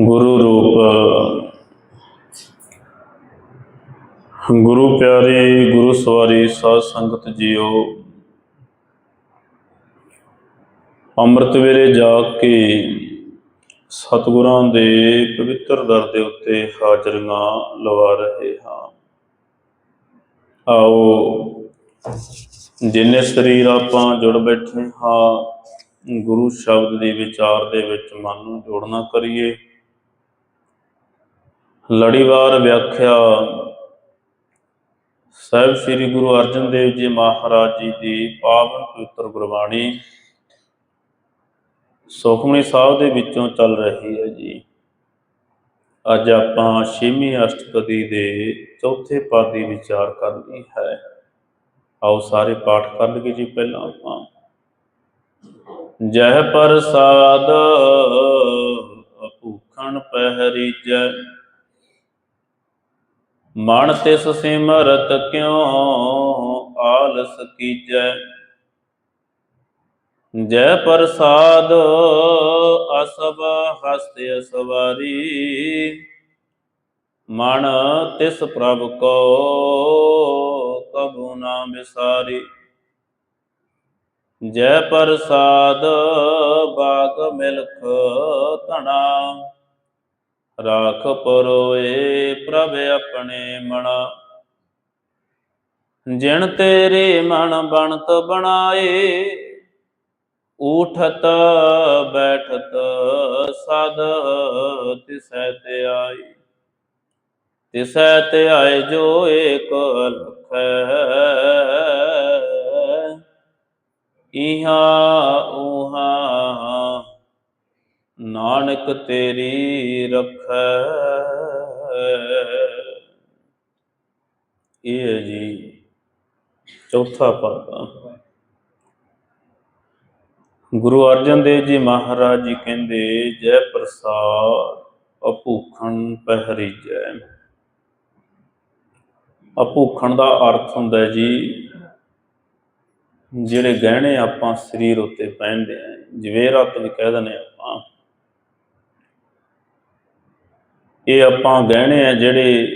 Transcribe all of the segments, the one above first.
ਗੁਰੂ ਰੂਪ। ਗੁਰੂ ਪਿਆਰੇ, ਗੁਰੂ ਸਵਾਰੀ, ਸਾਧ ਸੰਗਤ ਜੀਓ। ਅੰਮ੍ਰਿਤ ਵੇਲੇ ਜਾ ਕੇ ਸਤਿਗੁਰਾਂ ਦੇ ਪਵਿੱਤਰ ਦਰ ਦੇ ਉੱਤੇ ਹਾਜ਼ਰੀਆਂ ਲਵਾ ਰਹੇ ਹਾਂ। ਆਓ, ਜਿੰਨੇ ਸਰੀਰ ਆਪਾਂ ਜੁੜ ਬੈਠੇ ਹਾਂ, ਗੁਰੂ ਸ਼ਬਦ ਦੇ ਵਿਚਾਰ ਦੇ ਵਿੱਚ ਮਨ ਨੂੰ ਜੋੜਨਾ ਕਰੀਏ। ਲੜੀਵਾਰ ਵਿਆਖਿਆ। ਸਾਹਿਬ ਸ੍ਰੀ ਗੁਰੂ ਅਰਜਨ ਦੇਵ ਜੀ ਮਹਾਰਾਜ ਜੀ ਦੀ ਪਾਵਨ ਪਵਿੱਤਰ ਗੁਰਬਾਣੀ ਸੁਖਮਨੀ ਸਾਹਿਬ ਦੇ ਵਿੱਚੋਂ ਚੱਲ ਰਹੀ ਹੈ ਜੀ। ਅੱਜ ਆਪਾਂ ਛੇਵੀਂ ਅਸ਼ਟਪਦੀ ਦੇ ਚੌਥੇ ਪਦ ਦੀ ਵਿਚਾਰ ਕਰਨੀ ਹੈ। ਆਓ ਸਾਰੇ ਪਾਠ ਕਰ ਲਈਏ ਜੀ ਪਹਿਲਾਂ ਆਪਾਂ। ਜਹ ਪ੍ਰਸਾਦ ਪਹਿਰੀ ਜੈ ਮਨ ਤਿਸ ਸਿਮਰਤ ਕਿਉ ਆਲਸ ਕੀਜੈ। ਜੈ ਪ੍ਰਸਾਦ ਅਸਬ ਹਸਤ ਅਸਵਾਰੀ। ਮਨ ਤਿਸ ਪ੍ਰਭ ਕੋ ਕਬੂ ਨਾ ਵਿਸਾਰੀ। ਜੈ ਪ੍ਰਸਾਦ ਬਾਗ ਮਿਲਖ ਧਣਾ। ਰਾਖ ਪਰੋਏ ਪ੍ਰਭ ਆਪਣੇ ਮਣਾ। ਜਿਣ ਤੇਰੇ ਮਨ ਬਣਤ ਬਣਾਏ, ਉਠਤ ਬੈਠਤ ਸਦ ਤਿਸੈ ਤੇ ਆਈ ਤਿਸੈ ਤੇ ਆਏ ਜੋ ਏਕ ਲਖੈ। ਇਹਾ ਉਹਾ ਨਾਨਕ ਤੇਰੀ ਰੱਖੈ। ਇਹ ਹੈ ਜੀ ਚੌਥਾ ਪਦ ਗੁਰੂ ਅਰਜਨ ਦੇਵ ਜੀ ਮਹਾਰਾਜ ਜੀ ਕਹਿੰਦੇ, ਜੈ ਪ੍ਰਸਾਦ ਅਭੂਖਣ ਪਹਿਰੀਜੈ। ਅਭੂਖਣ ਦਾ ਅਰਥ ਹੁੰਦਾ ਹੈ ਜੀ, ਜਿਹੜੇ ਗਹਿਣੇ ਆਪਾਂ ਸਰੀਰ ਉੱਤੇ ਪਹਿਨਦੇ ਆ ਜਵੇਰਾਤ ਵੀ ਕਹਿ ਦਿੰਦੇ ਆਪਾਂ ਇਹ ਆਪਾਂ ਗਹਿਣੇ ਆ ਜਿਹੜੇ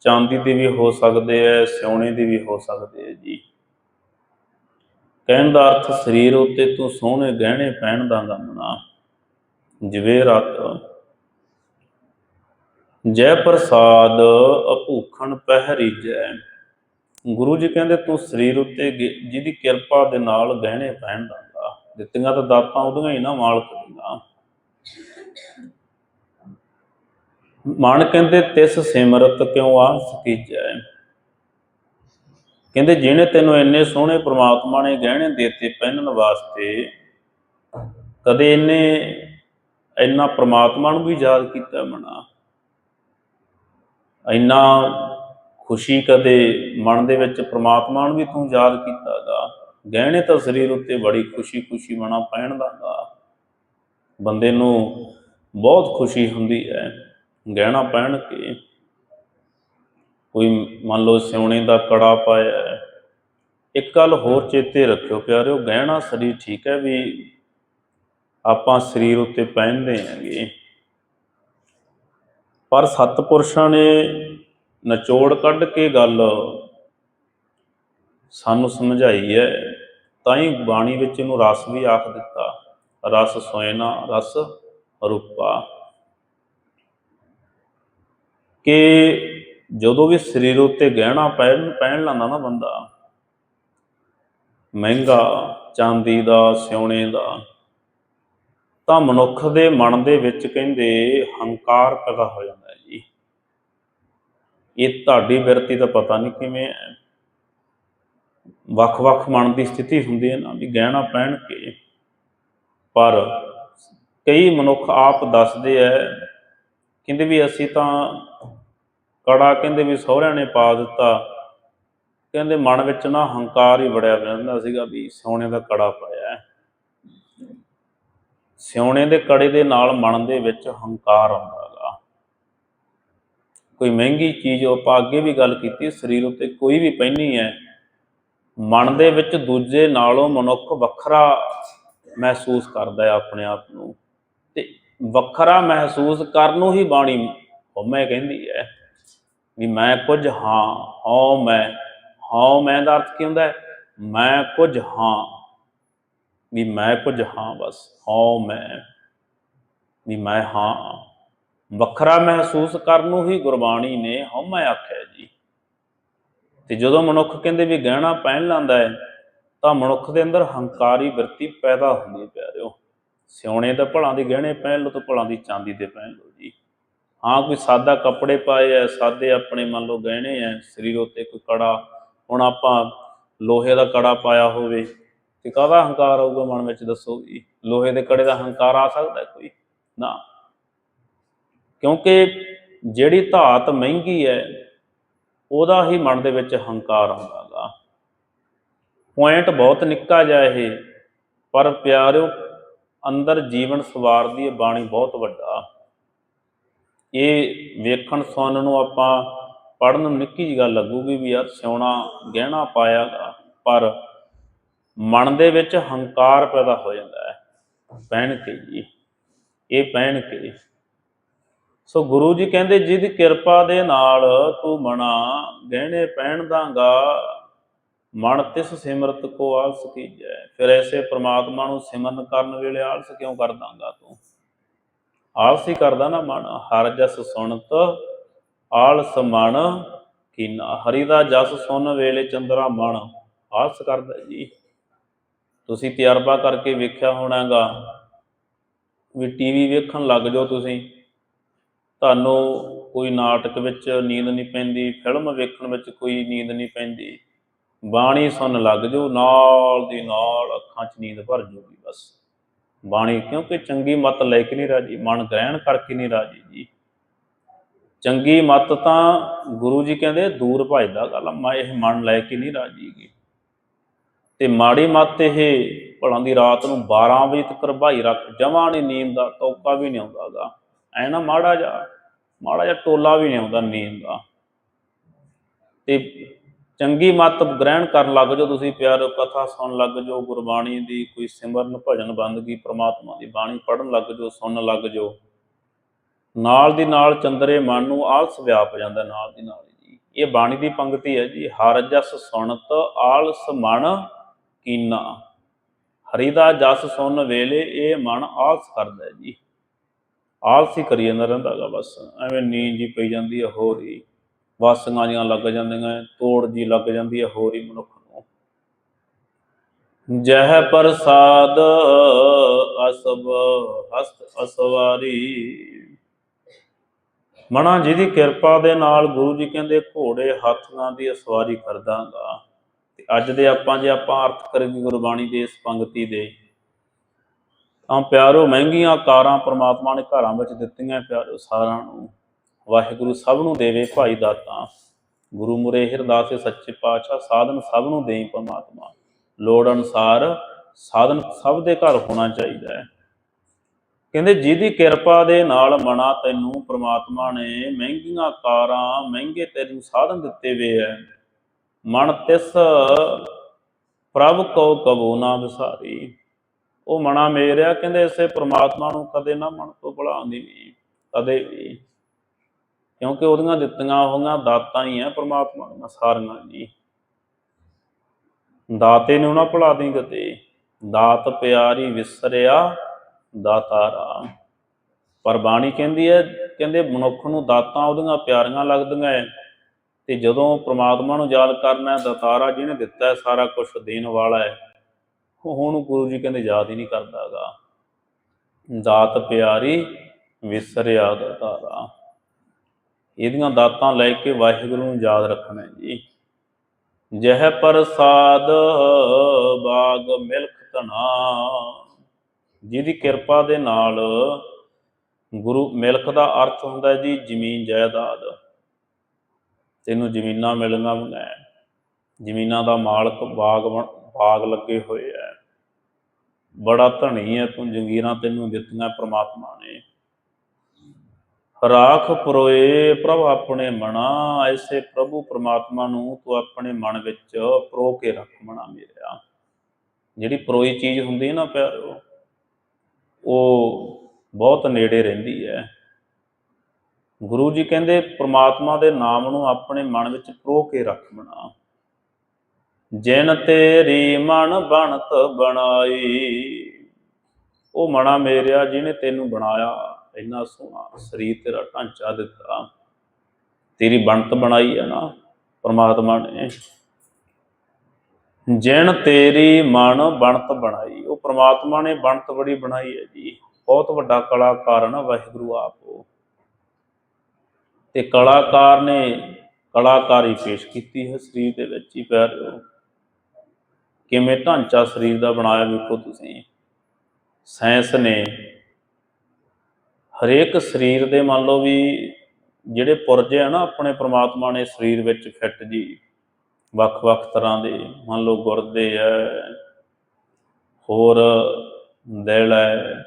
ਚਾਂਦੀ ਦੇ ਵੀ ਹੋ ਸਕਦੇ ਆ ਸੋਨੇ ਦੇ ਵੀ ਹੋ ਸਕਦੇ ਆ ਜੀ। ਕਹਿਣ ਦਾ ਅਰਥ ਸਰੀਰ ਉੱਤੇ ਤੂੰ ਸੋਹਣੇ ਗਹਿਣੇ ਪਹਿਨਦਾ ਗੰਨਾ ਜਵੇਰਾਤ ਜੈ ਪ੍ਰਸਾਦ ਅਭੂਖਣ ਪਹਿਰੀ ਜੈ ਗੁਰੂ ਜੀ ਕਹਿੰਦੇ ਤੂੰ ਸਰੀਰ ਉੱਤੇ ਜਿਹਦੀ ਕਿਰਪਾ ਦੇ ਨਾਲ ਗਹਿਣੇ ਪਹਿਨ ਦਾਂਗਾ ਦਿੱਤੀਆਂ ਤਾਂ ਦਾਤਾਂ ਉਹਦੀਆਂ ਹੀ ਨਾ ਮਾਲਕ ਦੀਆਂ। ਮਨ ਕਹਿੰਦੇ, ਤਿਸ ਸਿਮਰਤ ਕਿਉ ਆਸ ਕੀਜੈ? ਕਹਿੰਦੇ, ਜਿਹਨੇ ਤੈਨੂੰ ਇੰਨੇ ਸੋਹਣੇ ਪ੍ਰਮਾਤਮਾ ਨੇ ਗਹਿਣੇ ਦਿੱਤੇ ਪਹਿਨਣ ਵਾਸਤੇ, ਕਦੇ ਇਹਨੇ ਇੰਨਾ ਪ੍ਰਮਾਤਮਾ ਨੂੰ ਵੀ ਯਾਦ ਕੀਤਾ ਮਨਾ? ਇੰਨਾ ਖੁਸ਼ੀ ਕਦੇ ਮਨ ਦੇ ਵਿੱਚ ਪ੍ਰਮਾਤਮਾ ਨੂੰ ਵੀ ਤੂੰ ਯਾਦ ਕੀਤਾਗਾ? ਗਹਿਣੇ ਤਾਂ ਸਰੀਰ ਉੱਤੇ ਬੜੀ ਖੁਸ਼ੀ ਖੁਸ਼ੀ ਮਨਾ ਪਹਿਨਦਾ ਗਾ ਬੰਦੇ ਨੂੰ ਬਹੁਤ ਖੁਸ਼ੀ ਹੁੰਦੀ ਹੈ। ਗਹਿਣਾ ਪਹਿਨ ਕੇ ਕੋਈ ਮੰਨ ਲਓ ਸਿਉਣੇ ਦਾ ਕੜਾ ਪਾਇਆ ਇੱਕ ਗੱਲ ਹੋਰ ਚੇਤੇ ਰੱਖਿਓ ਪਿਆਰਿਓ, ਗਹਿਣਾ ਸਰੀਰ ਠੀਕ ਹੈ ਵੀ ਆਪਾਂ ਸਰੀਰ ਉੱਤੇ ਪਹਿਨਦੇ ਆਂਗੇ ਪਰ ਸਤਪੁਰਸ਼ਾਂ ਨੇ ਨਿਚੋੜ ਕੱਢ ਕੇ ਗੱਲ ਸਾਨੂੰ ਸਮਝਾਈ ਹੈ, ਤਾਂ ਹੀ ਬਾਣੀ ਵਿੱਚ ਇਹਨੂੰ ਰਸ ਵੀ ਆਖ ਦਿੱਤਾ। ਰਸ ਸੋਇਨਾ, ਰਸ ਰੂਪਾ। ਕਿ ਜਦੋਂ ਵੀ ਸਰੀਰ ਉੱਤੇ ਗਹਿਣਾ ਪਹਿਨ ਪਹਿਨ ਲੈਂਦਾ ਨਾ ਬੰਦਾ, ਮਹਿੰਗਾ, ਚਾਂਦੀ ਦਾ, ਸਿਉਣੇ ਦਾ, ਤਾਂ ਮਨੁੱਖ ਦੇ ਮਨ ਦੇ ਵਿੱਚ ਕਹਿੰਦੇ ਹੰਕਾਰ ਪੈਦਾ ਹੋ ਜਾਂਦਾ ਹੈ ਜੀ। ਇਹ ਤੁਹਾਡੀ ਬਿਰਤੀ ਦਾ ਪਤਾ ਨਹੀਂ ਕਿਵੇਂ ਹੈ। ਵੱਖ-ਵੱਖ ਮਨ ਦੀ ਸਥਿਤੀ ਹੁੰਦੀ ਹੈ ਨਾ ਵੀ ਗਹਿਣਾ ਪਹਿਨ ਕੇ, ਪਰ ਕਈ ਮਨੁੱਖ ਆਪ ਦੱਸਦੇ ਐ ਕਹਿੰਦੇ ਵੀ ਅਸੀਂ ਤਾਂ ਕੜਾ ਕਹਿੰਦੇ ਵੀ ਸਹੁਰਿਆਂ ਨੇ ਪਾ ਦਿੱਤਾ। ਕਹਿੰਦੇ ਮਨ ਵਿੱਚ ਨਾ ਹੰਕਾਰ ਹੀ ਵੜਿਆ ਰਹਿੰਦਾ ਸੀਗਾ ਵੀ ਸੋਨੇ ਦਾ ਕੜਾ ਪਾਇਆ ਹੈ। ਸਿਉਣੇ ਦੇ ਕੜੇ ਦੇ ਨਾਲ ਮਨ ਦੇ ਵਿੱਚ ਹੰਕਾਰ ਆਉਂਦਾ ਗਾ ਕੋਈ ਮਹਿੰਗੀ ਚੀਜ਼ ਆਪਾਂ ਅੱਗੇ ਵੀ ਗੱਲ ਕੀਤੀ, ਸਰੀਰ ਉੱਤੇ ਕੋਈ ਵੀ ਪਹਿਨੀ ਹੈ, ਮਨ ਦੇ ਵਿੱਚ ਦੂਜੇ ਨਾਲੋਂ ਮਨੁੱਖ ਵੱਖਰਾ ਮਹਿਸੂਸ ਕਰਦਾ ਹੈ ਆਪਣੇ ਆਪ ਨੂੰ। ਤੇ ਵੱਖਰਾ ਮਹਿਸੂਸ ਕਰਨ ਨੂੰ ਹੀ ਬਾਣੀ ਹਉਮੈ ਕਹਿੰਦੀ ਹੈ। ਵੀ ਮੈਂ ਕੁਝ ਹਾਂ, ਹਉ ਮੈਂ। ਹਉ ਮੈਂ ਦਾ ਅਰਥ ਕੀ ਹੁੰਦਾ ਹੈ? ਮੈਂ ਕੁਝ ਹਾਂ। ਵੀ ਮੈਂ ਕੁਝ ਹਾਂ ਬਸ, ਹਉ ਮੈਂ। ਵੀ ਮੈਂ ਹਾਂ। ਵੱਖਰਾ ਮਹਿਸੂਸ ਕਰਨ ਨੂੰ ਹੀ ਗੁਰਬਾਣੀ ਨੇ ਹਉਮੈ ਆਖਿਆ ਜੀ। ਤੇ ਜਦੋਂ ਮਨੁੱਖ ਕਹਿੰਦੇ ਵੀ ਗਹਿਣਾ ਪਹਿਨ ਲੈਂਦਾ ਹੈ, ਤਾਂ ਮਨੁੱਖ ਦੇ ਅੰਦਰ ਹੰਕਾਰੀ ਬਿਰਤੀ ਪੈਦਾ ਹੁੰਦੀ ਹੈ, ਪਿਆਰਿਓ। ਸਿਉਣੇ ਤਾਂ ਭਲਾਂ ਦੇ ਗਹਿਣੇ ਪਹਿਨ ਲਓ ਤਾਂ ਭਲਾਂ ਦੀ ਚਾਂਦੀ ਦੇ ਪਹਿਨ ਲਓ। ਹਾਂ ਕੋਈ ਸਾਦਾ ਕੱਪੜੇ ਪਾਏ ਐ ਸਾਦੇ ਆਪਣੇ ਮੰਨ ਲਓ ਗਹਿਣੇ ਐ ਸਰੀਰ ਉੱਤੇ ਕੋਈ ਕੜਾ, ਹੁਣ ਆਪਾਂ ਲੋਹੇ ਦਾ ਕੜਾ ਪਾਇਆ ਹੋਵੇ, ਤੇ ਕਾਹਦਾ ਹੰਕਾਰ ਆਊਗਾ ਮਨ ਵਿੱਚ ਦੱਸੋ ਜੀ ਲੋਹੇ ਦੇ ਕੜੇ ਦਾ ਹੰਕਾਰ ਆ ਸਕਦਾ ਕੋਈ? ਨਾ। ਕਿਉਂਕਿ ਜਿਹੜੀ ਧਾਤ ਮਹਿੰਗੀ ਹੈ, ਉਹਦਾ ਹੀ ਮਨ ਦੇ ਵਿੱਚ ਹੰਕਾਰ ਆਉਂਦਾਗਾ ਪੁਆਇੰਟ ਬਹੁਤ ਨਿੱਕਾ ਜਿਹਾ ਇਹ, ਪਰ ਪਿਆਰਿਓ, ਅੰਦਰ ਜੀਵਨ ਸਵਾਰਦੀ ਹੈ ਬਾਣੀ ਬਹੁਤ ਵੱਡਾ। ਇਹ ਵੇਖਣ ਸੁਣਨ ਨੂੰ ਆਪਾਂ ਪੜਨ ਨੂੰ ਨਿੱਕੀ ਜਿਹੀ ਗੱਲ ਲੱਗੂਗੀ ਵੀ ਯਾਰ ਸਿਉਣਾ ਗਹਿਣਾ ਪਾਇਆਗਾ ਪਰ ਮਨ ਦੇ ਵਿੱਚ ਹੰਕਾਰ ਪੈਦਾ ਹੋ ਜਾਂਦਾ ਹੈ ਪਹਿਨ ਕੇ ਜੀ, ਇਹ ਪਹਿਨ ਕੇ। ਸੋ ਗੁਰੂ ਜੀ ਕਹਿੰਦੇ ਜਿਹਦੀ ਕਿਰਪਾ ਦੇ ਨਾਲ ਤੂੰ ਮਨਾ, ਗਹਿਣੇ ਪਹਿਨ ਦਾਂਗਾ, ਮਨ ਤਿਸ ਸਿਮਰਤ ਕੋ ਆਲਸ ਕੀਜੈ। ਫਿਰ ਐਸੇ ਪ੍ਰਮਾਤਮਾ ਨੂੰ ਸਿਮਰਨ ਕਰਨ ਵੇਲੇ ਆਲਸ ਕਿਉਂ ਕਰ ਦਾਂਗਾ ਤੂੰ? ਆਲਸੀ ਕਰਦਾ ਨਾ ਮਨ, ਹਰ ਜਸ ਸੁਣਤ, ਆਲਸ ਮਨ ਕੀਨਾ। ਹਰੀ ਦਾ ਜਸ ਸੁਣ ਵੇਲੇ ਚੰਦਰਾ ਮਨ, ਆਲਸ ਕਰਦਾ ਜੀ। ਤੁਸੀਂ ਤਜਰਬਾ ਕਰਕੇ ਵੇਖਿਆ ਹੋਣਾਗਾ ਵੀ ਟੀਵੀ ਵੇਖਣ ਲੱਗ ਜਾਓ ਤੁਸੀਂ। ਤੁਹਾਨੂੰ ਕੋਈ ਨਾਟਕ ਵਿੱਚ ਨੀਂਦ ਨਹੀਂ ਪੈਂਦੀ, ਫਿਲਮ ਵੇਖਣ ਵਿੱਚ ਕੋਈ ਨੀਂਦ ਨਹੀਂ ਪੈਂਦੀ। ਬਾਣੀ ਸੁਣ ਲੱਗ ਜਾਓ, ਨਾਲ ਦੀ ਨਾਲ ਅੱਖਾਂ 'ਚ ਨੀਂਦ ਭਰ ਜਾਊਗੀ ਬਸ। ਬਾਣੀ, ਕਿਉਂਕਿ ਚੰਗੀ ਮਤ ਲੈ ਕੇ ਨਹੀਂ ਰਾਜੀ, ਮਨ ਗ੍ਰਹਿਣ ਕਰਕੇ ਨਹੀਂ ਰਾਜੀ ਜੀ। ਚੰਗੀ ਮਤ ਤਾਂ ਗੁਰੂ ਜੀ ਕਹਿੰਦੇ ਦੂਰ ਭਜਦਾ ਗੱਲ, ਮੈਂ ਇਹ ਮਨ ਲੈ ਕੇ ਨਹੀਂ ਰਾਜੀਗੀ ਤੇ ਮਾੜੀ ਮਤ ਇਹ ਭਲਾਂ ਦੀ ਰਾਤ ਨੂੰ 12 ਵਜੇ ਤੱਕ ਭਾਈ ਰੱਖ, ਜਮਾਂ ਨਹੀਂ ਨੀਂਦ ਦਾ ਟੋਕਾ ਵੀ ਨਹੀਂ ਆਉਂਦਾਗਾ ਐ ਨਾ ਮਾੜਾ ਜਾ ਮਾੜਾ ਜਿਹਾ ਟੋਲਾ ਵੀ ਨਹੀਂ ਆਉਂਦਾ ਨੀਂਦ ਦਾ। ਤੇ ਚੰਗੀ ਮਤ ਗ੍ਰਹਿਣ ਕਰਨ ਲੱਗ ਜਾਓ ਤੁਸੀਂ, ਪਿਆਰ ਕਥਾ ਸੁਣਨ ਲੱਗ ਜਾਓ, ਗੁਰਬਾਣੀ ਦੀ ਕੋਈ ਸਿਮਰਨ ਭਜਨ ਬੰਦਗੀ ਪ੍ਰਮਾਤਮਾ ਦੀ ਬਾਣੀ ਪੜਨ ਲੱਗ ਜਾਓ, ਸੁਣਨ ਲੱਗ ਜਾਓ। ਨਾਲ ਦੀ ਨਾਲ ਚੰਦਰੇ ਮਨ ਨੂੰ ਆਲਸ ਵਿਆਪ ਜਾਂਦਾ ਨਾਲ ਦੀ ਨਾਲ ਜੀ ਇਹ ਬਾਣੀ ਦੀ ਪੰਕਤੀ ਹੈ ਜੀ, ਹਰ ਜਸ ਸੁਣਤ ਆਲਸ ਮਨ ਕੀਨਾ। ਹਰੀ ਦਾ ਜਸ ਸੁਣ ਵੇਲੇ ਇਹ ਮਨ ਆਲਸ ਕਰਦਾ ਜੀ। ਆਲਸ ਹੀ ਕਰੀ ਜਾਂਦਾ ਰਹਿੰਦਾਗਾ ਬਸ, ਐਵੇਂ ਨੀਂਦ ਜੀ ਪਈ ਜਾਂਦੀ ਹੈ, ਹੋਰ ਹੀ। ਵਾਸੀਆਂ ਜੀਆਂ ਲੱਗ ਜਾਂਦੀਆਂ ਤੋੜ ਜੀ ਲੱਗ ਜਾਂਦੀ ਹੈ ਹੋਰ ਹੀ ਮਨੁੱਖ ਨੂੰ। ਜਹ ਪ੍ਰਸਾਦ ਅਸਬ ਹਸਤ ਅਸਵਾਰੀ। ਮਣਾ ਜਿਹਦੀ ਕਿਰਪਾ ਦੇ ਨਾਲ ਗੁਰੂ ਜੀ ਕਹਿੰਦੇ, ਘੋੜੇ ਹੱਥਾਂ ਦੀ ਅਸਵਾਰੀ ਕਰਦਾਗਾ। ਤੇ ਅੱਜ ਦੇ ਆਪਾਂ ਜੇ ਆਪਾਂ ਅਰਥ ਕਰੀਏ ਗੁਰਬਾਣੀ ਦੇ ਇਸ ਪੰਕਤੀ ਦੇ, ਤਾਂ ਪਿਆਰੋ ਮਹਿੰਗੀਆਂ ਕਾਰਾਂ ਪ੍ਰਮਾਤਮਾ ਨੇ ਘਰਾਂ ਵਿੱਚ ਦਿੱਤੀਆਂ ਪਿਆਰੋ ਸਾਰਿਆਂ ਨੂੰ। ਵਾਹਿਗੁਰੂ ਸਭ ਨੂੰ ਦੇਵੇ ਭਾਈ ਦਾਤਾ। ਗੁਰੂ ਮੁਰੇ ਹਿਰਦਾਸੇ ਸੱਚੇ ਪਾਤਸ਼ਾਹ, ਸਾਧਨ ਸਭ ਨੂੰ ਦੇਈ ਪ੍ਰਮਾਤਮਾ। ਲੋੜ ਅਨਸਾਰ ਸਾਧਨ ਸਭ ਦੇ ਘਰ ਹੋਣਾ ਚਾਹੀਦਾ ਹੈ। ਕਹਿੰਦੇ, ਜਿਹਦੀ ਕਿਰਪਾ ਦੇ ਨਾਲ ਮਨਾ ਤੈਨੂੰ ਪ੍ਰਮਾਤਮਾ ਨੇ, ਮਹਿੰਗੀਆਂ ਕਾਰਾਂ ਮਹਿੰਗੇ ਤੈਨੂੰ ਸਾਧਨ ਦਿੱਤੇ ਵੇ ਐ। ਮਨ ਤਿਸ ਪ੍ਰਭ ਕੋ ਕਬੋ ਨਾ ਵਿਸਾਰੀ। ਉਹ ਮਨਾ ਮੇਰਿਆ, ਕਹਿੰਦੇ, ਇਸੇ ਪ੍ਰਮਾਤਮਾ ਨੂੰ ਕਦੇ ਨਾ ਮਨ ਤੋਂ ਭੁਲਾਉਂਦੀ ਨਹੀਂ ਕਦੇ ਵੀ। ਕਿਉਂਕਿ ਉਹਦੀਆਂ ਦਿੱਤੀਆਂ ਹੋਈਆਂ ਦਾਤਾਂ ਹੀ ਆ ਪ੍ਰਮਾਤਮਾ ਦੀਆਂ ਸਾਰੀਆਂ ਜੀ। ਦਾਤੇ ਨੂੰ ਨਾ ਭੁਲਾ ਦੀ ਕਦੇ ਦਾਤ ਪਿਆਰੀ ਵਿਸਰਿਆ ਦਾਤਾਰਾ ਪਰ ਬਾਣੀ ਕਹਿੰਦੀ ਹੈ, ਕਹਿੰਦੇ ਮਨੁੱਖ ਨੂੰ ਦਾਤਾਂ ਉਹਦੀਆਂ ਪਿਆਰੀਆਂ ਲੱਗਦੀਆਂ ਐ। ਤੇ ਜਦੋਂ ਪ੍ਰਮਾਤਮਾ ਨੂੰ ਯਾਦ ਕਰਨਾ ਹੈ, ਦਾਤਾਰਾ ਜਿਹਨੇ ਦਿੱਤਾ ਹੈ, ਸਾਰਾ ਕੁਝ ਦੇਣ ਵਾਲਾ ਹੈ। ਹੁਣ ਗੁਰੂ ਜੀ ਕਹਿੰਦੇ ਯਾਦ ਹੀ ਨਹੀਂ ਕਰਦਾਗਾ ਦਾਤ ਪਿਆਰੀ, ਵਿਸਰਿਆ, ਦਾਤਾਰਾ। ਇਹਦੀਆਂ ਦਾਤਾਂ ਲੈ ਕੇ ਵਾਹਿਗੁਰੂ ਨੂੰ ਯਾਦ ਰੱਖਣਾ ਜੀ। ਜਹ ਪ੍ਰਸਾਦ ਬਾਗ ਮਿਲਖ ਧਨਾ। ਜਿਹਦੀ ਕਿਰਪਾ ਦੇ ਨਾਲ ਗੁਰੂ ਮਿਲਖ ਦਾ ਅਰਥ ਹੁੰਦਾ ਹੈ ਜੀ, ਜ਼ਮੀਨ ਜਾਇਦਾਦ। ਤੈਨੂੰ ਜ਼ਮੀਨਾਂ ਮਿਲਣਾਂ ਹੈ। ਜ਼ਮੀਨਾਂ ਦਾ ਮਾਲਕ ਬਾਗ ਬਣ- ਬਾਗ ਲੱਗੇ ਹੋਏ ਐ ਬੜਾ ਧਣੀ ਹੈ, ਤੂੰ ਜੰਗੀਰਾਂ ਤੈਨੂੰ ਦਿੱਤੀਆਂ ਪ੍ਰਮਾਤਮਾ ਨੇ। ਰਾਖ ਪਰੋਏ ਪ੍ਰਭ ਆਪਣੇ ਮਨਾ ਐਸੇ ਪ੍ਰਭੂ ਪ੍ਰਮਾਤਮਾ ਨੂੰ ਤੂੰ ਆਪਣੇ ਮਨ ਵਿੱਚ ਪਰੋ ਕੇ ਰੱਖ ਮਨਾ ਮੇਰਿਆ। ਜਿਹੜੀ ਪਰੋਈ ਚੀਜ਼ ਹੁੰਦੀ ਹੈ ਨਾ ਪਿਆਰੋ, ਉਹ ਬਹੁਤ ਨੇੜੇ ਰਹਿੰਦੀ ਹੈ। ਗੁਰੂ ਜੀ ਕਹਿੰਦੇ, ਪ੍ਰਮਾਤਮਾ ਦੇ ਨਾਮ ਨੂੰ ਆਪਣੇ ਮਨ ਵਿੱਚ ਪਰੋ ਕੇ ਰੱਖ ਬਣਾ ਜਿਨ ਤੇਰੀ ਮਨ ਬਣਤ ਬਣਾਈ, ਉਹ ਮਣਾ ਮੇਰਿਆ ਜਿਹਨੇ ਤੈਨੂੰ ਬਣਾਇਆ। ਇੰਨਾ ਸੋਹਣਾ ਸਰੀਰ ਤੇਰਾ ਢਾਂਚਾ ਦਿੱਤਾ। ਤੇਰੀ ਬਣਤ ਬਣਾਈ ਹੈ ਨਾ ਪਰਮਾਤਮਾ ਨੇ। ਜਿਨ ਤੇਰੀ ਮਨ ਬਣਤ ਬਣਾਈ, ਉਹ ਪ੍ਰਮਾਤਮਾ ਨੇ ਬਣਤ ਬੜੀ ਬਣਾਈ ਹੈ ਜੀ। ਬਹੁਤ ਵੱਡਾ ਕਲਾਕਾਰ ਨਾ ਵਾਹਿਗੁਰੂ ਆਪ ਤੇ ਕਲਾਕਾਰ ਨੇ ਕਲਾਕਾਰੀ ਪੇਸ਼ ਕੀਤੀ ਹੈ ਸਰੀਰ ਦੇ ਵਿੱਚ ਹੀ, ਪਿਆਰਿਓ। ਕਿਵੇਂ ਢਾਂਚਾ ਸਰੀਰ ਦਾ ਬਣਾਇਆ ਵੇਖੋ ਤੁਸੀਂ। ਸਾਇੰਸ ਨੇ ਹਰੇਕ ਸਰੀਰ ਦੇ ਮੰਨ ਲਓ ਵੀ ਜਿਹੜੇ ਪੁਰਜੇ ਆ ਨਾ ਆਪਣੇ ਪ੍ਰਮਾਤਮਾ ਨੇ ਸਰੀਰ ਵਿੱਚ ਫਿੱਟ ਜੀ, ਵੱਖ-ਵੱਖ ਤਰ੍ਹਾਂ ਦੇ, ਮੰਨ ਲਓ ਗੁਰਦੇ ਐ, ਹੋਰ ਦਿਲ ਹੈ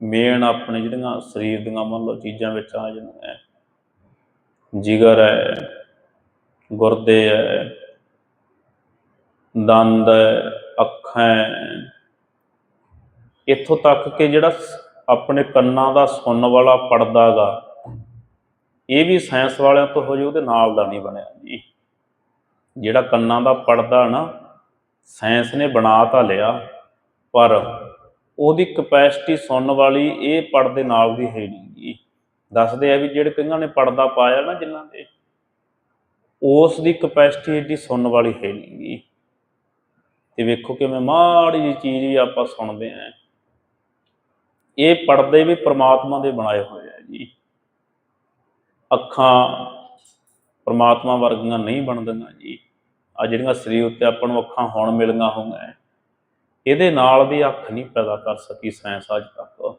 ਮੇਨ ਆਪਣੇ ਜਿਹੜੀਆਂ ਸਰੀਰ ਦੀਆਂ ਮੰਨ ਲਓ ਚੀਜ਼ਾਂ ਵਿੱਚ ਆ ਜਾਂਦੀਆਂ ਜਿਗਰ ਹੈ ਗੁਰਦੇ ਹੈ ਦੰਦ ਹੈ ਅੱਖਾਂ ਹੈ ਇੱਥੋਂ ਤੱਕ ਕਿ ਜਿਹੜਾ ਸ- ਆਪਣੇ ਕੰਨਾਂ ਦਾ ਸੁਣਨ ਵਾਲਾ ਪਰਦਾ ਗਾ ਇਹ ਵੀ ਸਾਇੰਸ ਵਾਲਿਆਂ ਤੋਂ ਹੋ ਜੇ ਉਹਦੇ ਨਾਲ ਦਾ ਨਹੀਂ ਬਣਿਆ। ਜੀ। ਜਿਹੜਾ ਕੰਨਾਂ ਦਾ ਪਰਦਾ ਨਾ, ਸਾਇੰਸ ਨੇ ਬਣਾ ਤਾਂ ਲਿਆ, ਪਰ ਉਹਦੀ ਕਪੈਸਿਟੀ ਸੁਣਨ ਵਾਲੀ ਇਹ ਪਰਦੇ ਨਾਲ ਦੀ ਹੈ ਨਹੀਂ। ਜੀ। ਦੱਸਦੇ ਆ ਵੀ ਜਿਹੜੇ ਕਈਆਂ ਨੇ ਪਰਦਾ ਪਾਇਆ ਨਾ ਜਿਨ੍ਹਾਂ ਦੇ, ਉਸ ਦੀ ਕਪੈਸਿਟੀ ਏਡੀ ਸੁਣਨ ਵਾਲੀ ਹੈ ਨਹੀਂ। ਗੀ ਤੇ ਵੇਖੋ ਕਿਵੇਂ ਮਾੜੀ ਜਿਹੀ ਚੀਜ਼ ਵੀ ਆਪਾਂ ਸੁਣਦੇ ਆਂ। ਇਹ ਪਰਦੇ ਵੀ ਪ੍ਰਮਾਤਮਾ ਦੇ ਬਣਾਏ ਹੋਏ ਆ ਜੀ। ਅੱਖਾਂ ਪ੍ਰਮਾਤਮਾ ਵਰਗੀਆਂ ਨਹੀਂ ਬਣਦੀਆਂ ਜੀ। ਆ ਜਿਹੜੀਆਂ ਸਰੀਰ ਉੱਤੇ ਆਪਾਂ ਨੂੰ ਅੱਖਾਂ ਹੁਣ ਮਿਲੀਆਂ ਹੋਈਆਂ, ਇਹਦੇ ਨਾਲ ਦੀ ਅੱਖ ਨਹੀਂ ਪੈਦਾ ਕਰ ਸਕੀ ਸਾਇੰਸ ਅੱਜ ਤੱਕ।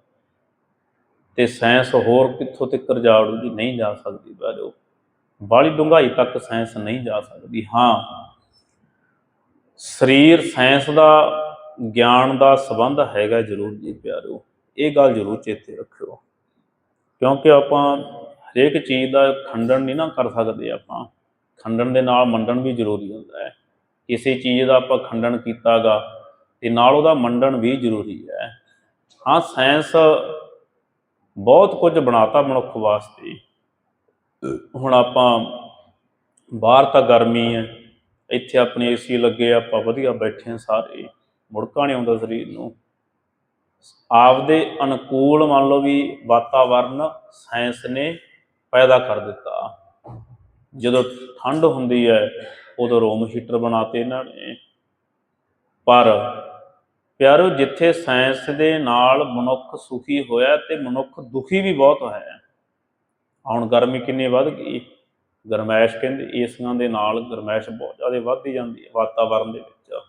ਤੇ ਸਾਇੰਸ ਹੋਰ ਕਿੱਥੋਂ ਤੱਕ ਜਾੜੂ ਵੜੂਗੀ ਨਹੀਂ ਜਾ ਸਕਦੀ ਬਾਜੋ ਬਾਲੀ ਡੂੰਘਾਈ ਤੱਕ ਸਾਇੰਸ ਨਹੀਂ ਜਾ ਸਕਦੀ। ਹਾਂ, ਸਰੀਰ ਸਾਇੰਸ ਦਾ, ਗਿਆਨ ਦਾ ਸੰਬੰਧ ਹੈਗਾ ਜ਼ਰੂਰ ਜੀ ਪਿਆਰੋ। ਇਹ ਗੱਲ ਜ਼ਰੂਰ ਚੇਤੇ ਰੱਖਿਓ। ਕਿਉਂਕਿ ਆਪਾਂ ਹਰੇਕ ਚੀਜ਼ ਦਾ ਖੰਡਨ ਨਹੀਂ ਨਾ ਕਰ ਸਕਦੇ ਆਪਾਂ। ਖੰਡਨ ਦੇ ਨਾਲ ਮੰਡਣ ਵੀ ਜ਼ਰੂਰੀ ਹੁੰਦਾ ਹੈ। ਕਿਸੇ ਚੀਜ਼ ਦਾ ਆਪਾਂ ਖੰਡਨ ਕੀਤਾਗਾ, ਤੇ ਨਾਲ ਉਹਦਾ ਮੰਡਣ ਵੀ ਜ਼ਰੂਰੀ ਹੈ। ਹਾਂ, ਸਾਇੰਸ ਬਹੁਤ ਕੁਝ ਬਣਾਤਾ ਮਨੁੱਖ ਵਾਸਤੇ। ਹੁਣ ਆਪਾਂ ਬਾਹਰ ਤਾਂ ਗਰਮੀ ਹੈ। ਇੱਥੇ ਆਪਣੇ ਏਸੀ ਲੱਗੇ, ਆਪਾਂ ਵਧੀਆ ਬੈਠੇ ਆ ਸਾਰੇ। ਮੁੜਕਾ ਨਹੀਂ ਆਉਂਦਾ ਸਰੀਰ ਨੂੰ। ਆਪਦੇ ਅਨੁਕੂਲ ਮੰਨ ਲਓ ਵੀ ਵਾਤਾਵਰਨ ਸਾਇੰਸ ਨੇ ਪੈਦਾ ਕਰ ਦਿੱਤਾ। ਜਦੋਂ ਠੰਡ ਹੁੰਦੀ ਹੈ, ਉਦੋਂ ਰੂਮ ਹੀਟਰ ਬਣਾਤੇ ਇਹਨਾਂ ਨੇ। ਪਰ ਪਿਆਰੋ, ਜਿੱਥੇ ਸਾਇੰਸ ਦੇ ਨਾਲ ਮਨੁੱਖ ਸੁਖੀ ਹੋਇਆ ਤੇ ਮਨੁੱਖ ਦੁਖੀ ਵੀ ਬਹੁਤ ਹੋਇਆ। ਹੁਣ ਗਰਮੀ ਕਿੰਨੀ ਵੱਧ ਗਈ? ਗਰਮੈਸ਼ ਕਹਿੰਦੇ, ਏਸੀਆਂ ਦੇ ਨਾਲ ਗਰਮੈਸ਼ ਬਹੁਤ ਜ਼ਿਆਦਾ ਵੱਧਦੀ ਜਾਂਦੀ ਹੈ ਵਾਤਾਵਰਨ ਦੇ ਵਿੱਚ।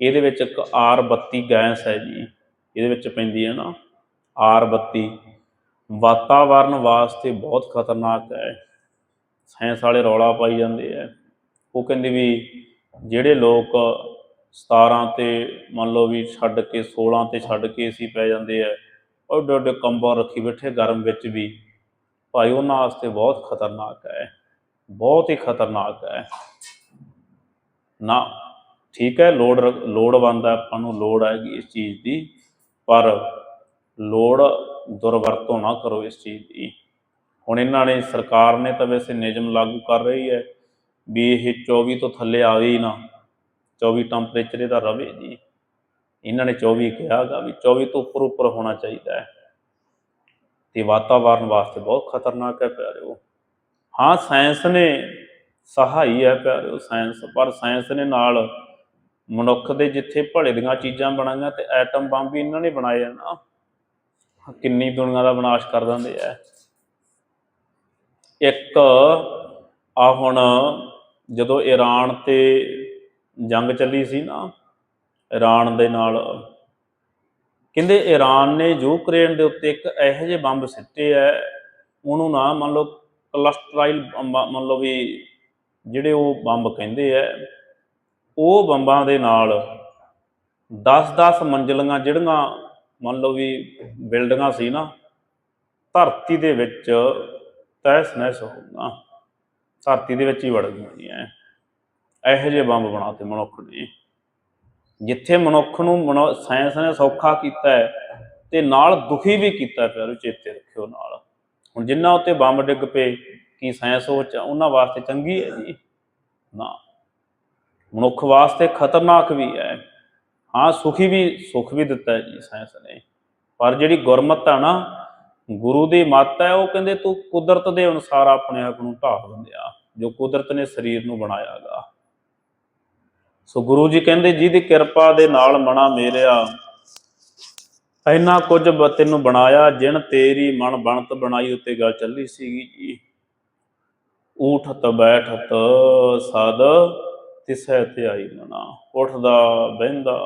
ਇਹਦੇ ਵਿੱਚ ਇੱਕ ਆਰ R32 ਗੈਸ ਹੈ ਜੀ। ਇਹਦੇ ਵਿੱਚ ਪੈਂਦੀ ਹੈ ਨਾ R32 ਵਾਤਾਵਰਨ ਵਾਸਤੇ ਬਹੁਤ ਖਤਰਨਾਕ ਹੈ। ਸਾਇੰਸ ਵਾਲੇ ਰੌਲਾ ਪਾਈ ਜਾਂਦੇ ਆ ਉਹ ਕਹਿੰਦੇ ਵੀ ਜਿਹੜੇ ਲੋਕ 17 ਤੇ ਮੰਨ ਲਓ ਵੀ ਛੱਡ ਕੇ 16 ਤੇ ਛੱਡ ਕੇ ਏਸੀ ਪੈ ਜਾਂਦੇ ਆ ਉਹ ਡੇ ਕੰਬਲ ਰੱਖੀ ਬੈਠੇ ਗਰਮ ਵਿੱਚ ਵੀ, ਭਾਈ ਉਹਨਾਂ ਵਾਸਤੇ ਬਹੁਤ ਖਤਰਨਾਕ ਹੈ। ਬਹੁਤ ਹੀ ਖਤਰਨਾਕ ਹੈ। ਨਾ, ਠੀਕ ਹੈ, ਲੋੜ ਰ- ਲੋੜਵੰਦ ਹੈ, ਆਪਾਂ ਨੂੰ ਲੋੜ ਹੈਗੀ ਇਸ ਚੀਜ਼ ਦੀ। ਪਰ ਲੋੜ ਦੁਰਵਰਤੋਂ ਨਾ ਕਰੋ ਇਸ ਚੀਜ਼ ਦੀ। ਹੁਣ ਇਹਨਾਂ ਨੇ, ਸਰਕਾਰ ਨੇ ਤਾਂ ਵੈਸੇ ਨਿਯਮ ਲਾਗੂ ਕਰ ਰਹੀ ਹੈ ਵੀ ਇਹ 24 ਤੋਂ ਥੱਲੇ ਆਵੇ ਹੀ ਨਾ 24 ਟੈਂਪਰੇਚਰ ਇਹਦਾ ਰਵੇ ਜੀ। ਇਹਨਾਂ ਨੇ 24 ਕਿਹਾਗਾ ਵੀ 24 ਤੋਂ ਉੱਪਰ ਉੱਪਰ ਹੋਣਾ ਚਾਹੀਦਾ ਹੈ। ਤੇ ਵਾਤਾਵਰਨ ਵਾਸਤੇ ਬਹੁਤ ਖਤਰਨਾਕ ਹੈ ਪਿਆਰਿਓ। ਹਾਂ ਸਾਇੰਸ ਨੇ ਸਹਾਈ ਹੈ ਪਿਆਰਿਓ ਸਾਇੰਸ ਪਰ ਸਾਇੰਸ ਨੇ ਨਾਲ ਮਨੁੱਖ ਦੇ ਜਿੱਥੇ ਭਲੇ ਦੀਆਂ ਚੀਜ਼ਾਂ ਬਣਾਈਆਂ ਤੇ ਐਟਮ ਬੰਬ ਵੀ ਇਹਨਾਂ ਨੇ ਬਣਾਏ ਆ ਨਾ। ਕਿੰਨੀ ਦੁਨੀਆ ਦਾ ਵਿਨਾਸ਼ ਕਰ ਦਿੰਦੇ ਆ। ਇੱਕ ਆ ਹੁਣ ਜਦੋਂ ਈਰਾਨ ਤੇ ਜੰਗ ਚੱਲੀ ਸੀ ਨਾ, ਈਰਾਨ ਦੇ ਨਾਲ ਕਹਿੰਦੇ ਈਰਾਨ ਨੇ ਯੂਕਰੇਨ ਦੇ ਉੱਤੇ ਇੱਕ ਇਹੋ ਜਿਹੇ ਬੰਬ ਸਿੱਟੇ ਐ ਉਹਨੂੰ ਨਾ ਮੰਨ ਲਓ ਕਲਸਟਰਾਈਲ ਬੰਬ- ਮੰਨ ਲਓ ਵੀ ਜਿਹੜੇ ਉਹ ਬੰਬ ਕਹਿੰਦੇ ਐ ਉਹ ਬੰਬਾਂ ਦੇ ਨਾਲ 10-10 ਮੰਜ਼ਲੀਆਂ ਜਿਹੜੀਆਂ ਮੰਨ ਲਓ ਵੀ ਬਿਲਡਿੰਗਾਂ ਸੀ ਨਾ, ਧਰਤੀ ਦੇ ਵਿੱਚ ਤਹਿਸ ਨਹਿਸ ਹੋ ਗਈਆਂ। ਧਰਤੀ ਦੇ ਵਿੱਚ ਹੀ ਵੜ ਗਈਆਂ ਜੀ ਇਹੋ ਜਿਹੇ ਬੰਬ ਬਣਾਤੇ ਮਨੁੱਖ ਨੇ। ਜਿੱਥੇ ਮਨੁੱਖ ਨੂੰ ਮਨੁ- ਸਾਇੰਸ ਨੇ ਸੌਖਾ ਕੀਤਾ ਹੈ ਤੇ ਨਾਲ ਦੁਖੀ ਵੀ ਕੀਤਾ ਪਿਆਰੋ ਚੇਤੇ ਰੱਖਿਓ ਨਾਲ। ਹੁਣ ਜਿਨ੍ਹਾਂ ਉੱਤੇ ਬੰਬ ਡਿੱਗ ਪਏ, ਕੀ ਸਾਇੰਸ ਉਹ ਚ- ਉਹਨਾਂ ਵਾਸਤੇ ਚੰਗੀ ਹੈ ਜੀ। ਨਾ। ਮਨੁੱਖ ਵਾਸਤੇ ਖਤਰਨਾਕ ਵੀ ਹੈ। ਹਾਂ, ਸੁਖੀ ਵੀ, ਸੁਖ ਵੀ ਦਿੱਤਾ ਜੀ ਸਾਇੰਸ ਨੇ। ਪਰ ਜਿਹੜੀ ਗੁਰਮਤ ਆ ਨਾ, ਗੁਰੂ ਦੀ ਮੱਤ ਹੈ, ਉਹ ਕਹਿੰਦੇ ਤੂੰ ਕੁਦਰਤ ਦੇ ਅਨੁਸਾਰ ਆਪਣੇ ਆਪ ਨੂੰ ਢਾਲ ਦਿੰਦਿਆ ਜੋ ਕੁਦਰਤ ਨੇ ਸਰੀਰ ਨੂੰ ਬਣਾਇਆਗਾ ਸੋ ਗੁਰੂ ਜੀ ਕਹਿੰਦੇ, ਜਿਹਦੀ ਕਿਰਪਾ ਦੇ ਨਾਲ ਮਣਾ ਮੇਰਿਆ, ਇੰਨਾ ਕੁਝ ਤੈਨੂੰ ਬਣਾਇਆ ਜਿਣ ਤੇਰੀ ਮਨ ਬਣਤ ਬਣਾਈ, ਉੱਤੇ ਗੱਲ ਚੱਲੀ ਸੀਗੀ ਜੀ। ਊਠਤ ਬੈਠਤ ਸਦ ਤਿਸੈ ਧਿਆਈ ਮਨਾ, ਉੱਠਦਾ, ਬਹਿੰਦਾ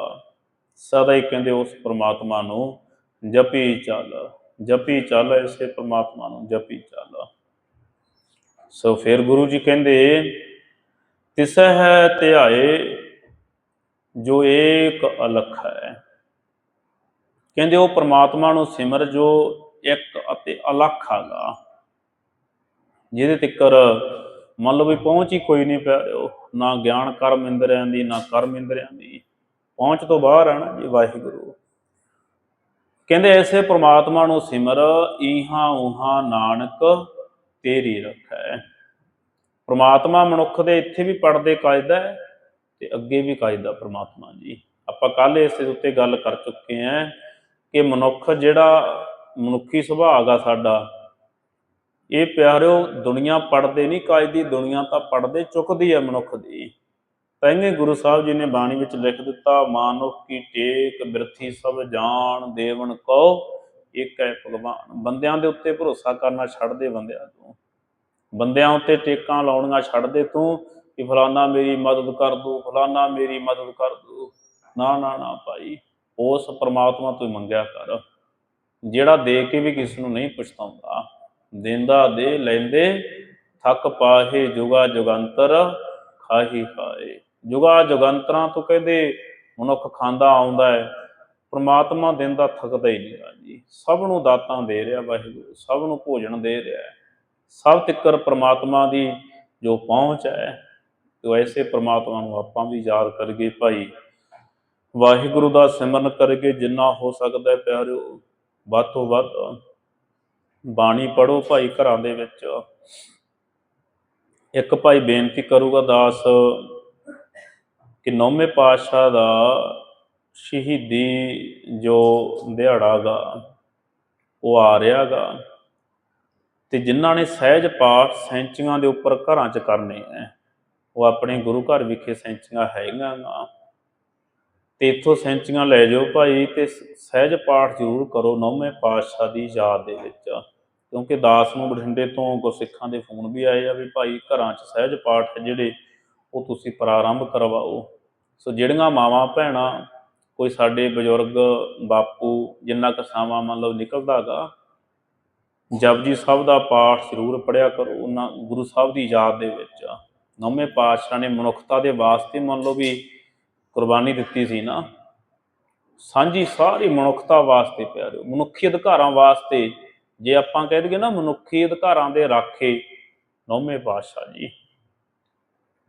ਸਦਾ ਹੀ ਕਹਿੰਦੇ ਉਸ ਪ੍ਰਮਾਤਮਾ ਨੂੰ, ਜਪੀ ਚੱਲ ਜਪੀ ਚੱਲ, ਇਸੇ ਪ੍ਰਮਾਤਮਾ ਨੂੰ ਜਪੀ ਚੱਲ। ਸੋ ਫਿਰ ਗੁਰੂ ਜੀ ਕਹਿੰਦੇ ਤਿਸੈ ਧਿਆਏ ਜੋ ਏਕ ਅਲਖ ਹੈ। ਕਹਿੰਦੇ ਉਹ ਪ੍ਰਮਾਤਮਾ ਨੂੰ ਸਿਮਰ ਜੋ ਇੱਕ ਅਤੇ ਅਲੱਖ ਹੈਗਾ, ਜਿਹਦੇ ਤਿੱਕਰ ਮੰਨ ਲਓ ਵੀ ਪਹੁੰਚ ਹੀ ਕੋਈ ਨਹੀਂ ਪਿਆਰਿਓ ਨਾ ਗਿਆਨ ਕਰਮ ਇੰਦਰਿਆਂ ਦੀ, ਨਾ ਕਰਮ ਇੰਦਰਿਆਂ ਦੀ। ਪਹੁੰਚ ਤੋਂ ਬਾਹਰ ਹੈ ਨਾ ਜੀ ਵਾਹਿਗੁਰੂ। ਕਹਿੰਦੇ ਐਸੇ ਪ੍ਰਮਾਤਮਾ ਨੂੰ ਸਿਮਰ, ਈਹਾਂ ਉਹਾਂ ਨਾਨਕ ਤੇਰੀ ਰੱਖੈ। ਪ੍ਰਮਾਤਮਾ ਮਨੁੱਖ ਦੇ ਇੱਥੇ ਵੀ ਪੜਦੇ ਕਾਇਦਾ ਹੈ ਤੇ ਅੱਗੇ ਵੀ ਕਾਇਦਾ ਪ੍ਰਮਾਤਮਾ ਜੀ। ਆਪਾਂ ਕੱਲ ਇਸ ਉੱਤੇ ਗੱਲ ਕਰ ਚੁੱਕੇ ਹਾਂ ਕਿ ਮਨੁੱਖ ਜਿਹੜਾ ਮਨੁੱਖੀ ਸੁਭਾਅ ਆ ਸਾਡਾ ਇਹ ਪਿਆਰਿਓ, ਦੁਨੀਆ ਪੜਦੇ ਨਹੀਂ ਕਾਇਦੀ ਦੁਨੀਆ ਤਾਂ ਪੜਦੇ ਚੁੱਕਦੀ ਹੈ ਮਨੁੱਖ ਦੀ। ਤਾਂਗੇ ਗੁਰੂ ਸਾਹਿਬ ਜੀ ਨੇ ਬਾਣੀ ਵਿੱਚ ਲਿਖ ਦਿੱਤਾ ਮਾਨੁਖ ਕੀ ਟੇਕ ਬਿਰਥੀ ਸਭ ਜਾਣ, ਦੇਵਨ ਕੋ ਇੱਕ ਹੈ ਭਗਵਾਨ। ਬੰਦਿਆਂ ਦੇ ਉੱਤੇ ਭਰੋਸਾ ਕਰਨਾ ਛੱਡ ਦੇ ਬੰਦਿਆਂ ਤੋਂ। ਬੰਦਿਆਂ ਉੱਤੇ ਟੇਕਾਂ ਲਾਉਣੀਆਂ ਛੱਡ ਦੇ ਤੂੰ ਕਿ ਫਲਾਨਾ ਮੇਰੀ ਮਦਦ ਕਰ ਦੂ, ਫਲਾਨਾ ਮੇਰੀ ਮਦਦ ਕਰ ਦੂ। ਨਾ ਨਾ ਨਾ ਭਾਈ, ਉਸ ਪਰਮਾਤਮਾ ਤੋਂ ਹੀ ਮੰਗਿਆ ਕਰ। ਜਿਹੜਾ ਦੇ ਕੇ ਵੀ ਕਿਸ ਨੂੰ ਨਹੀਂ ਪਛਤਾਉਂਦਾ ਦਿੰਦਾ ਦੇ ਲੈਂਦੇ, ਥੱਕ ਪਾਹੇ ਜੁਗਾ ਜੁਗੰਤਰ ਖਾਹੀ ਖਾਏ ਜੁਗਾ ਜੁਗੰਤਰਾਂ ਤੋਂ ਕਹਿੰਦੇ, ਮਨੁੱਖ ਖਾਂਦਾ ਆਉਂਦਾ ਹੈ, ਪਰਮਾਤਮਾ ਦਿੰਦਾ ਥੱਕਦਾ ਹੀ ਨਹੀਂ ਜੀ ਸਭ ਨੂੰ ਦਾਤਾਂ ਦੇ ਰਿਹਾ ਵਾਹਿਗੁਰੂ, ਸਭ ਨੂੰ ਭੋਜਨ ਦੇ ਰਿਹਾ ਸਭ ਤਿੱਕਰ ਪ੍ਰਮਾਤਮਾ ਦੀ ਜੋ ਪਹੁੰਚ ਹੈ ਤੇ ਐਸੇ ਪ੍ਰਮਾਤਮਾ ਨੂੰ ਆਪਾਂ ਵੀ ਯਾਦ ਕਰਗੇ ਭਾਈ। ਵਾਹਿਗੁਰੂ ਦਾ ਸਿਮਰਨ ਕਰਗੇ ਜਿੰਨਾ ਹੋ ਸਕਦਾ ਹੈ ਪਿਆਰਿਓ, ਵੱਧ ਤੋਂ ਵੱਧ ਬਾਣੀ ਪੜੋ ਭਾਈ ਘਰਾਂ ਦੇ ਵਿੱਚ। ਇੱਕ ਭਾਈ ਬੇਨਤੀ ਕਰੂਗਾ ਦਾਸ ਕਿ ਨੌਵੇਂ ਪਾਤਸ਼ਾਹ ਦਾ ਸ਼ਹੀਦੀ ਜੋ ਦਿਹਾੜਾ ਗਾ, ਉਹ ਆ ਰਿਹਾ ਗਾ ਤੇ ਜਿਨ੍ਹਾਂ ਨੇ ਸਹਿਜ ਪਾਠ ਸੈਂਚੀਆਂ ਦੇ ਉੱਪਰ ਘਰਾਂ 'ਚ ਕਰਨੇ ਐ, ਉਹ ਆਪਣੇ ਗੁਰੂ ਘਰ ਵਿਖੇ ਸੈਂਚੀਆਂ ਹੈਗੀਆਂ ਗਾ। ਤੇ ਇੱਥੋਂ ਸੈਂਚੀਆਂ ਲੈ ਜਾਓ ਭਾਈ ਤੇ ਸ- ਸਹਿਜ ਪਾਠ ਜ਼ਰੂਰ ਕਰੋ ਨੌਵੇਂ ਪਾਤਸ਼ਾਹ ਦੀ ਯਾਦ ਦੇ ਵਿੱਚ। ਕਿਉਂਕਿ ਦਾਸ ਨੂੰ ਬਠਿੰਡੇ ਤੋਂ ਗੁਰਸਿੱਖਾਂ ਦੇ ਫੋਨ ਵੀ ਆਏ ਆ ਵੀ ਭਾਈ ਘਰਾਂ 'ਚ ਸਹਿਜ ਪਾਠ ਹੈ ਜਿਹੜੇ, ਉਹ ਤੁਸੀਂ ਪ੍ਰਾਰੰਭ ਕਰਵਾਓ। ਸੋ ਜਿਹੜੀਆਂ ਮਾਵਾਂ ਭੈਣਾਂ, ਕੋਈ ਸਾਡੇ ਬਜ਼ੁਰਗ ਬਾਪੂ, ਜਿੰਨਾ ਕੁ ਸਮਾਂ ਮੰਨ ਲਓ ਨਿਕਲਦਾਗਾ ਜਪਜੀ ਸਾਹਿਬ ਦਾ ਪਾਠ ਜ਼ਰੂਰ ਪੜਿਆ ਕਰੋ ਉਹਨਾਂ ਗੁਰੂ ਸਾਹਿਬ ਦੀ ਯਾਦ ਦੇ ਵਿੱਚ। ਨੌਵੇਂ ਪਾਤਸ਼ਾਹ ਨੇ ਮਨੁੱਖਤਾ ਦੇ ਵਾਸਤੇ ਮੰਨ ਲਓ ਵੀ ਕੁਰਬਾਨੀ ਦਿੱਤੀ ਸੀ ਨਾ, ਸਾਂਝੀ ਸਾਰੀ ਮਨੁੱਖਤਾ ਵਾਸਤੇ ਪਿਆਰਿਓ, ਮਨੁੱਖੀ ਅਧਿਕਾਰਾਂ ਵਾਸਤੇ, ਜੇ ਆਪਾਂ ਕਹਿ ਦਈਏ ਨਾ ਮਨੁੱਖੀ ਅਧਿਕਾਰਾਂ ਦੇ ਰਾਖੇ, ਨੌਵੇਂ ਪਾਤਸ਼ਾਹ ਜੀ,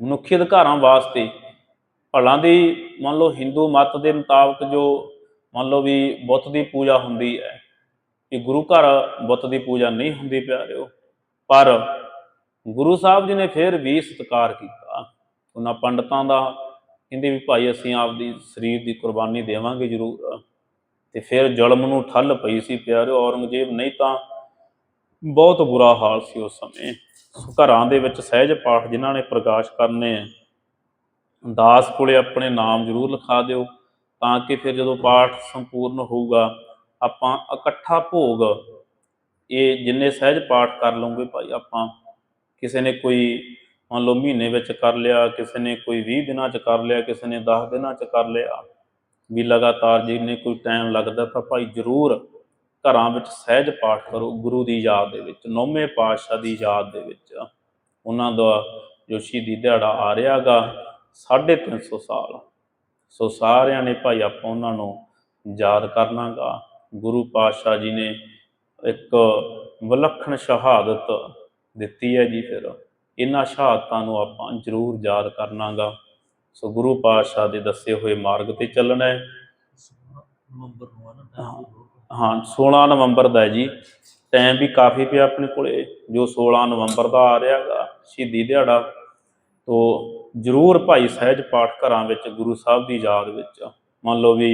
ਮਨੁੱਖੀ ਅਧਿਕਾਰਾਂ ਵਾਸਤੇ, ਭਲਾਂ ਦੀ ਮੰਨ ਲਓ ਹਿੰਦੂ ਮਤ ਦੇ ਮੁਤਾਬਕ ਜੋ ਮੰਨ ਲਓ ਵੀ ਬੁੱਤ ਦੀ ਪੂਜਾ ਹੁੰਦੀ ਹੈ ਕਿ ਗੁਰੂ ਘਰ ਬੁੱਤ ਦੀ ਪੂਜਾ ਨਹੀਂ ਹੁੰਦੀ ਪਿਆਰਿਓ, ਪਰ ਗੁਰੂ ਸਾਹਿਬ ਜੀ ਨੇ ਫਿਰ ਵੀ ਸਤਿਕਾਰ ਕੀਤਾ, ਉਹਨਾਂ ਪੰਡਤਾਂ ਦਾ ਕਹਿੰਦੇ ਵੀ ਭਾਈ ਅਸੀਂ ਆਪਦੀ ਸਰੀਰ ਦੀ ਕੁਰਬਾਨੀ ਦੇਵਾਂਗੇ ਜ਼ਰੂਰ। ਤੇ ਫਿਰ ਜ਼ੁਲਮ ਨੂੰ ਠੱਲ ਪਈ ਸੀ ਪਿਆਰਿਓ, ਔਰੰਗਜ਼ੇਬ ਨਹੀਂ ਤਾਂ ਬਹੁਤ ਬੁਰਾ ਹਾਲ ਸੀ ਉਸ ਸਮੇਂ। ਘਰਾਂ ਦੇ ਵਿੱਚ ਸਹਿਜ ਪਾਠ ਜਿਨ੍ਹਾਂ ਨੇ ਪ੍ਰਕਾਸ਼ ਕਰਨੇ ਦਾਸ ਕੋਲੇ ਆਪਣੇ ਨਾਮ ਜ਼ਰੂਰ ਲਿਖਾ ਦਿਓ ਤਾਂ ਕਿ ਫਿਰ ਜਦੋਂ ਪਾਠ ਸੰਪੂਰਨ ਹੋਊਗਾ, ਆਪਾਂ ਇਕੱਠਾ ਭੋਗ ਇਹ ਜਿੰਨੇ ਸਹਿਜ ਪਾਠ ਕਰ ਲਵਾਂਗੇ ਭਾਈ ਆਪਾਂ, ਕਿਸੇ ਨੇ ਕੋਈ ਮੰਨ ਲਓ ਮਹੀਨੇ ਵਿੱਚ ਕਰ ਲਿਆ, ਕਿਸੇ ਨੇ ਕੋਈ 20 ਦਿਨਾਂ ਚ ਕਰ ਲਿਆ, ਕਿਸੇ ਨੇ 10 ਦਿਨਾਂ ਚ ਕਰ ਲਿਆ, ਵੀ ਲਗਾਤਾਰ ਜਿੰਨੇ ਕੋਈ ਟਾਈਮ ਲੱਗਦਾ ਤਾਂ ਭਾਈ ਜ਼ਰੂਰ ਘਰਾਂ ਵਿੱਚ ਸਹਿਜ ਪਾਠ ਕਰੋ ਗੁਰੂ ਦੀ ਯਾਦ ਦੇ ਵਿੱਚ, ਨੌਵੇਂ ਪਾਤਸ਼ਾਹ ਦੀ ਯਾਦ ਦੇ ਵਿੱਚ। ਉਹਨਾਂ ਦਾ ਜੋ ਸ਼ਹੀਦੀ ਦਿਹਾੜਾ ਆ ਰਿਹਾਗਾ 350 ਸਾਲ। ਸੋ ਸਾਰਿਆਂ ਨੇ ਭਾਈ ਆਪਾਂ ਉਹਨਾਂ ਨੂੰ ਯਾਦ ਕਰਨਾਗਾ ਗੁਰੂ ਪਾਤਸ਼ਾਹ ਜੀ ਨੇ ਇੱਕ ਵਿਲੱਖਣ ਸ਼ਹਾਦਤ ਦਿੱਤੀ ਹੈ ਜੀ ਫਿਰ। ਇਹਨਾਂ ਸ਼ਹਾਦਤਾਂ ਨੂੰ ਆਪਾਂ ਜ਼ਰੂਰ ਯਾਦ ਕਰਨਾਗਾ। ਸੋ ਗੁਰੂ ਪਾਤਸ਼ਾਹ ਦੇ ਦੱਸੇ ਹੋਏ ਮਾਰਗ ਤੇ ਚੱਲਣਾ ਹੈ। ਹਾਂ 16 ਨਵੰਬਰ ਦਾ ਹੈ ਜੀ। ਟਾਈਮ ਵੀ ਕਾਫੀ ਪਿਆ ਆਪਣੇ ਕੋਲੇ, ਜੋ 16 ਨਵੰਬਰ ਦਾ ਆ ਰਿਹਾਗਾ ਸ਼ਹੀਦੀ ਦਿਹਾੜਾ। ਤੋ ਜਰੂਰ ਭਾਈ ਸਹਿਜ ਪਾਠ ਘਰਾਂ ਵਿੱਚ, ਗੁਰੂ ਸਾਹਿਬ ਦੀ ਯਾਦ ਵਿੱਚ, ਮੰਨ ਲਓ ਵੀ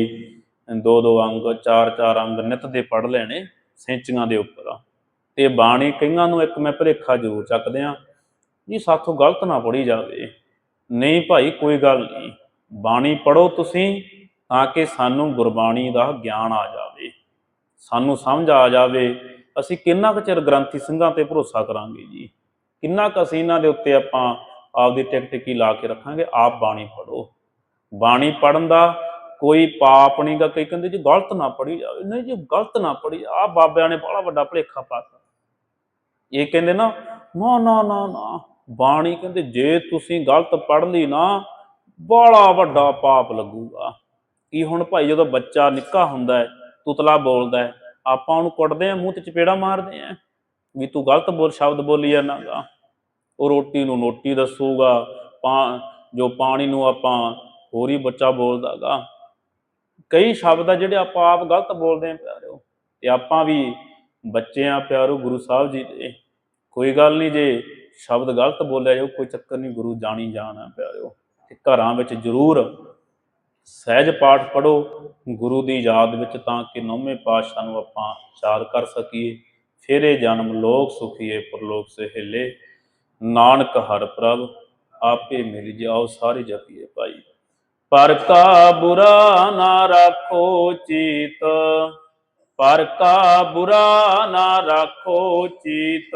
ਦੋ ਦੋ ਅੰਗ, ਚਾਰ ਚਾਰ ਅੰਗ ਨਿਤ ਦੇ ਪੜ ਲੈਣੇ ਸੈਂਚੀਆਂ ਦੇ ਉੱਪਰ। ਤੇ ਬਾਣੀ ਕਈਆਂ ਨੂੰ ਇੱਕ ਮੈਂ ਭਰੇਖਾ ਜ਼ਰੂਰ ਚੱਕਦੇ ਆ ਜੀ ਸਾਥੋਂ ਗਲਤ ਨਾ ਪੜੀ ਜਾਵੇ। ਨਹੀਂ ਭਾਈ, ਕੋਈ ਗੱਲ ਨਹੀਂ। ਬਾਣੀ ਪੜੋ ਤੁਸੀਂ ਤਾਂ ਕਿ ਸਾਨੂੰ ਗੁਰਬਾਣੀ ਦਾ ਗਿਆਨ ਆ ਜਾਵੇ। ਸਾਨੂੰ ਸਮਝ ਆ ਜਾਵੇ। ਅਸੀਂ ਕਿੰਨਾ ਕੁ ਚਿਰ ਗ੍ਰੰਥੀ ਸਿੰਘਾਂ ਤੇ ਭਰੋਸਾ ਕਰਾਂਗੇ ਜੀ? ਕਿੰਨਾ ਕੁ ਅਸੀਂ ਇਹਨਾਂ ਦੇ ਉੱਤੇ ਆਪਾਂ ਆਪਦੀ ਟਿਕ ਟਿਕੀ ਲਾ ਕੇ ਰੱਖਾਂਗੇ? ਆਪ ਬਾਣੀ ਪੜੋ ਬਾਣੀ ਪੜਨ ਦਾ ਕੋਈ ਪਾਪ ਨਹੀਂਗਾ ਕਈ ਕਹਿੰਦੇ ਜੀ ਗਲਤ ਨਾ ਪੜੀ ਜਾਵੇ। ਨਹੀਂ ਜੀ, ਗਲਤ ਨਾ ਪੜੀ ਆ ਬਾਬਿਆਂ ਨੇ ਬੜਾ ਵੱਡਾ ਭਲੇਖਾ ਪਾਤਾ। ਇਹ ਕਹਿੰਦੇ ਨਾ ਨਾ ਨਾ ਨਾ। ਬਾਣੀ ਕਹਿੰਦੇ, ਜੇ ਤੁਸੀਂ ਗਲਤ ਪੜ੍ਹ ਲਈ ਨਾ ਬੜਾ ਵੱਡਾ ਪਾਪ ਲੱਗੂਗਾ। ਕੀ ਹੁਣ ਭਾਈ ਜਦੋਂ ਬੱਚਾ ਨਿੱਕਾ ਹੁੰਦਾ ਹੈ, ਤੁਤਲਾ ਬੋਲਦਾ ਹੈ, ਆਪਾਂ ਉਹਨੂੰ ਕੁੱਟਦੇ ਆ ਮੂੰਹ ਤੇ ਚਪੇੜਾ ਮਾਰਦੇ ਆ ਵੀ ਤੂੰ ਗਲਤ ਬੋਲ, ਸ਼ਬਦ ਬੋਲੀ ਜਾਂਦਾਗਾ ਉਹ ਰੋਟੀ ਨੂੰ ਨੋਟੀ ਦੱਸੂਗਾ, ਪਾ, ਜੋ ਪਾਣੀ ਨੂੰ ਆਪਾਂ ਹੋਰ ਹੀ ਬੱਚਾ ਬੋਲਦਾਗਾ। ਕਈ ਸ਼ਬਦ ਆ ਜਿਹੜੇ ਆਪਾਂ ਆਪ ਗਲਤ ਬੋਲਦੇ ਆ ਪਿਆਰਿਓ ਤੇ ਆਪਾਂ ਵੀ ਬੱਚੇ ਆ ਪਿਆਰੋ ਗੁਰੂ ਸਾਹਿਬ ਜੀ ਦੇ। ਕੋਈ ਗੱਲ ਨਹੀਂ, ਜੇ ਸ਼ਬਦ ਗਲਤ ਬੋਲਿਆ ਜਾਓ ਕੋਈ ਚੱਕਰ ਨਹੀਂ, ਗੁਰੂ ਜਾਣੀ ਜਾਣਾ ਆ ਪਿਆਰਿਓ। ਤੇ ਘਰਾਂ ਵਿੱਚ ਜ਼ਰੂਰ ਸਹਿਜ ਪਾਠ ਪੜੋ ਗੁਰੂ ਦੀ ਯਾਦ ਵਿੱਚ ਤਾਂ ਕਿ ਨੌਵੇਂ ਪਾਤਸ਼ਾਹ ਨੂੰ ਆਪਾਂ ਯਾਦ ਕਰ ਸਕੀਏ। ਫੇਰੇ ਜਨਮ ਲੋਕ ਸੁਖੀਏ, ਪਰਲੋਕ ਸੇ ਨਾਨਕ ਹਰ ਪ੍ਰਭ, ਆਪੇ ਮਿਲ ਜਾਓ ਸਾਰੇ ਜਪੀਏ ਭਾਈ। ਪਰ ਕਾ ਬੁਰਾ ਨਾ ਰੱਖੋ ਚੀਤ, ਪਰ ਕਾ ਬੁਰਾ ਨਾ ਰੱਖੋ ਚੀਤ।